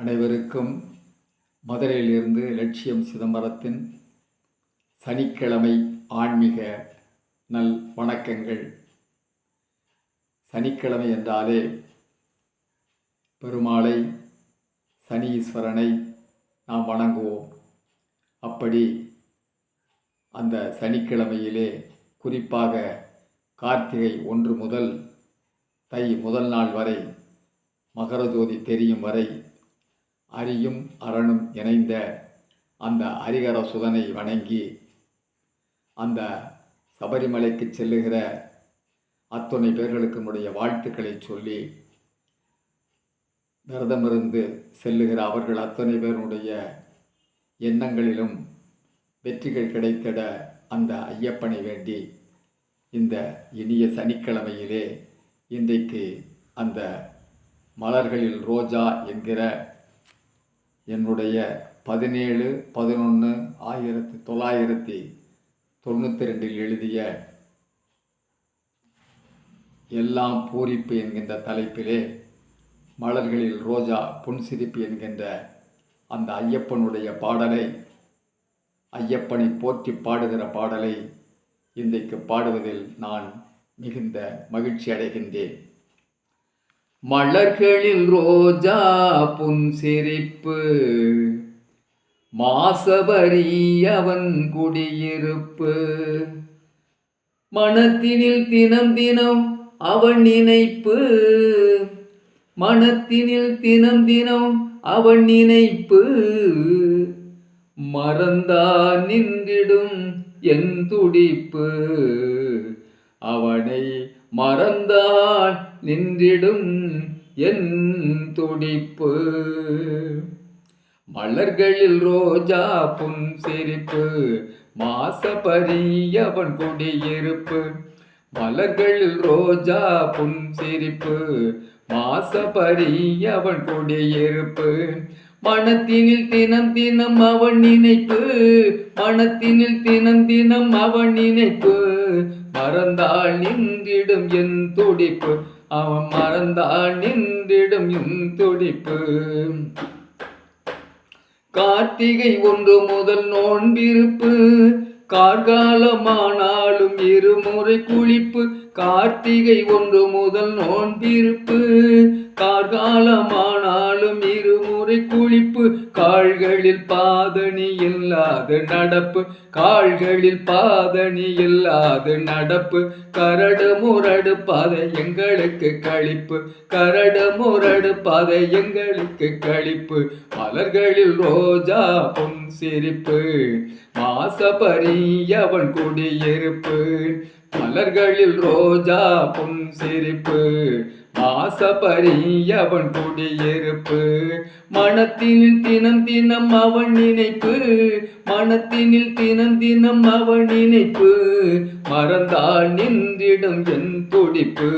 அனைவருக்கும் மதுரையிலிருந்து லட்சியம் சிதம்பரத்தின் சனிக்கிழமை ஆன்மீக நல் வணக்கங்கள். சனிக்கிழமை என்றாலே பெருமாளை சனீஸ்வரனை நாம் வணங்குவோம். அப்படி அந்த சனிக்கிழமையிலே குறிப்பாக கார்த்திகை ஒன்று முதல் தை முதல் நாள் வரை மகர ஜோதி தெரியும் வரை அரியும் அரணும் இணைந்த அந்த ஹரிகர சுதனை வணங்கி அந்த சபரிமலைக்கு செல்லுகிற அத்துணை பேர்களுக்கு நம்முடைய வாழ்த்துக்களை சொல்லி விரதமிருந்து செல்லுகிற அவர்கள் அத்தனை பேருடைய எண்ணங்களிலும் வெற்றிகள் கிடைத்திட அந்த ஐயப்பனை வேண்டி இந்த இனிய சனிக்கிழமையிலே இன்றைக்கு அந்த மலர்களில் ரோஜா என்கிற என்னுடைய பதினேழு பதினொன்று ஆயிரத்தி தொள்ளாயிரத்தி தொண்ணூற்றி ரெண்டில் எழுதிய எல்லாம் பூரிப்பு என்கின்ற தலைப்பிலே மலர்களில் ரோஜா புன்சிரிப்பு என்கின்ற அந்த ஐயப்பனுடைய பாடலை ஐயப்பனை போற்றி பாடுகிற பாடலை இன்றைக்கு பாடுவதில் நான் மிகுந்த மகிழ்ச்சி அடைகின்றேன். மலர்களில் ரோஜா புன்சிரிப்பு. மாசபரி அவன் குடியிருப்பு. மனத்தினில் தினம் தினம் அவன் நினைப்பு. மனத்தினில் தினம் தினம் அவன் நினைப்பு. மறந்தா நின்றிடும் என் துடிப்பு. அவனை மறந்தால் நின்றிடும் என் துடிப்பு. மலர்களில் ரோஜா புன் சிரிப்பு மாசபரி குடியிருப்பு. மலர்களில் ரோஜா புன் சிரிப்பு மாசபரி குடியிருப்பு. மனத்தினில் தினம் தினம் அவன் நினைப்பு மனத்தினில் தினம் தினம் அவன் நினைப்பு. மறந்தால் நின்றிடும் என் துடிப்பு. அவன் மறந்தால் நின்றிடும் என் துடிப்பு. கார்த்திகை ஒன்று முதல் நோன்பிருப்பு. கார்காலமானாலும் இருமுறை குளிப்பு. கார்த்திகை ஒன்று முதல் நோன்பிருப்பு. கார்காலமானாலும் இரு இருமுறை குளிப்பு கால்களில் பாதணி இல்லாத நடப்பு. கால்களில் பாதணி இல்லாத நடப்பு. கரடு முரடு பாதை எங்களுக்கு கழிப்பு. கரடு முரடு பாதை எங்களுக்கு கழிப்பு. மலர்களில் ரோஜா பொன் சிரிப்பு. மாசபரி அவன் குடியிருப்பு. மலர்களில் ரோஜா பொன் சிரிப்பு. மாசபரி அவன் குடியிருப்பு மனத்தினில் தினம் தினம் அவன் நினைப்பு மனத்தினில் தினம் தினம் அவன் நினைப்பு. மறந்தால் நின்றிடும் என் துடிப்பு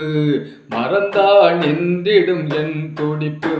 மறந்தால் நின்றிடும் என் துடிப்பு.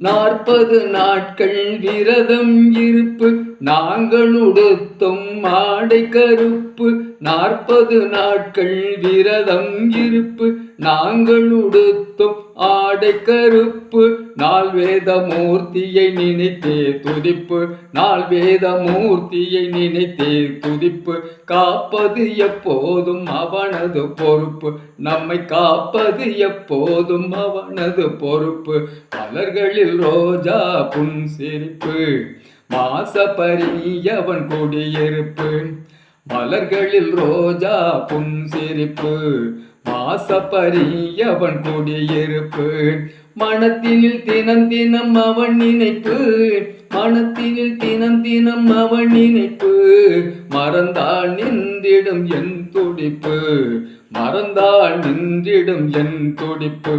நாற்பது நாட்கள் விரதம் இருப்பு நாங்கள் உடுத்தும் மாடை கருப்பு. நாற்பது நாட்கள் விரதம் இருப்பு நாங்கள் உடுத்தும் ஆடை கருப்பு நாள் வேத மூர்த்தியை நினைத்தே துதிப்பு. நாள் வேத மூர்த்தியை நினைத்தே துதிப்பு. காப்பது எப்போதும் அவனது பொறுப்பு. நம்மை காப்பது எப்போதும் அவனது பொறுப்பு. மலர்களில் ரோஜா புன் சிரிப்பு மாசபரியவன் குடியிருப்பு. மலர்களில் ரோஜா புன் சிரிப்பு மாசபரி அவன் குடியிருப்பு. மனத்தினில் தினம் தினம் அவன் நினைப்பு. மனத்தினில் தினம் தினம் அவன் நினைப்பு. மறந்தால் நின்றிடும் என் துடிப்பு. மறந்தால் நின்றிடும் என் துடிப்பு.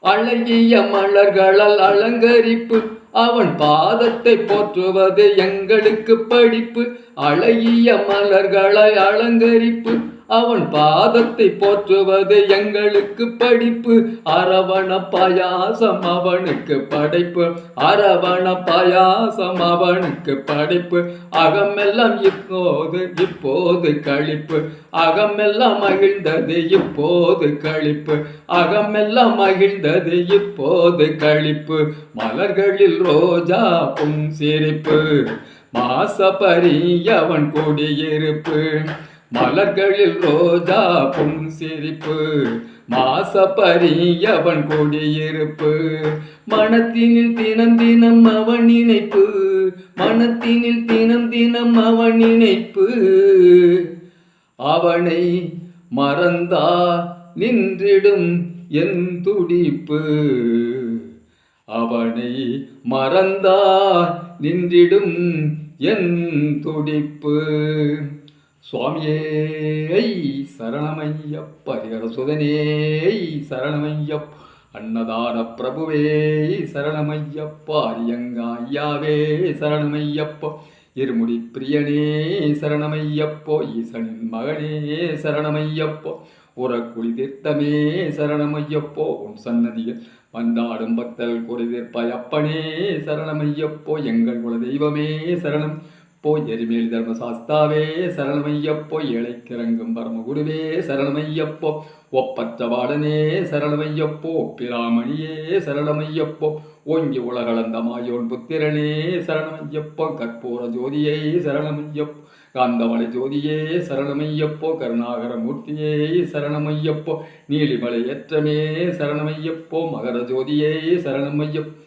அழகிய மலர்களால் அலங்கரிப்பு. அவன் பாதத்தை போற்றுவது எங்களுக்கு படிப்பு. அழகிய மலர்களை அலங்கரிப்பு. அவன் பாதத்தை போற்றுவது எங்களுக்கு படிப்பு. அரவண பாயாசம் அவனுக்கு படைப்பு. அரவண பாயாசம் அவனுக்கு படைப்பு. அகமெல்லாம் இப்போது இப்போது கழிப்பு. அகமெல்லாம் மகிழ்ந்தது இப்போது கழிப்பு. அகமெல்லாம் மகிழ்ந்தது இப்போது கழிப்பு. மலர்களில் ரோஜா புன் சிரிப்பு மாசபரி அவன் குடியிருப்பு. மலர்களில் ரோஜா புன் சிரிப்பு மாசப்பரியவன் கொடியிருப்பு. மனத்தினில் தினம் தினம் அவன் நினைப்பு மனத்தினில் தினம் தினம் அவன் நினைப்பு. அவனை மறந்தா நின்றிடும் என் துடிப்பு. அவனை மறந்தா நின்றிடும் என் துடிப்பு. சுவாமியே சரணமையப்ப ஹரிஹர சுதனே சரணமையப்ப அன்னதான பிரபுவே சரணமையப்ப அரியங்கா சரணமையப்போ இருமுடி பிரியனே சரணமையப்போ ஈசனின் மகனே சரணமையப்போ உறக்குடி தீர்த்தமே சரணமையப்போ உன் சன்னதியில் வந்தாடும் பக்தர்கள் பக்தல் குறைதீர்ப்பாய் அப்பனே சரணமையப்போ எங்கள் குல தெய்வமே சரணம் போ எரிமேல் தர்மசாஸ்தாவே சரணமையப்போ இழைக்கிறங்கும் பரமகுருவே சரணமையப்போ. ஒப்பற்ற பாடனே சரணமையப்போ பிராமணியே சரணமையப்போ. ஓங்கி உலகளந்த மாயோன் புத்திரனே சரணமையப்போ. கற்பூர ஜோதியை சரணமையப்போ. காந்தமலை ஜோதியே சரணமையப்போ. கருணாகர மூர்த்தியே சரணமையப்போ. நீலிமலை ஏற்றமே சரணமையப்போ. மகர ஜோதியே சரணமையப்போ.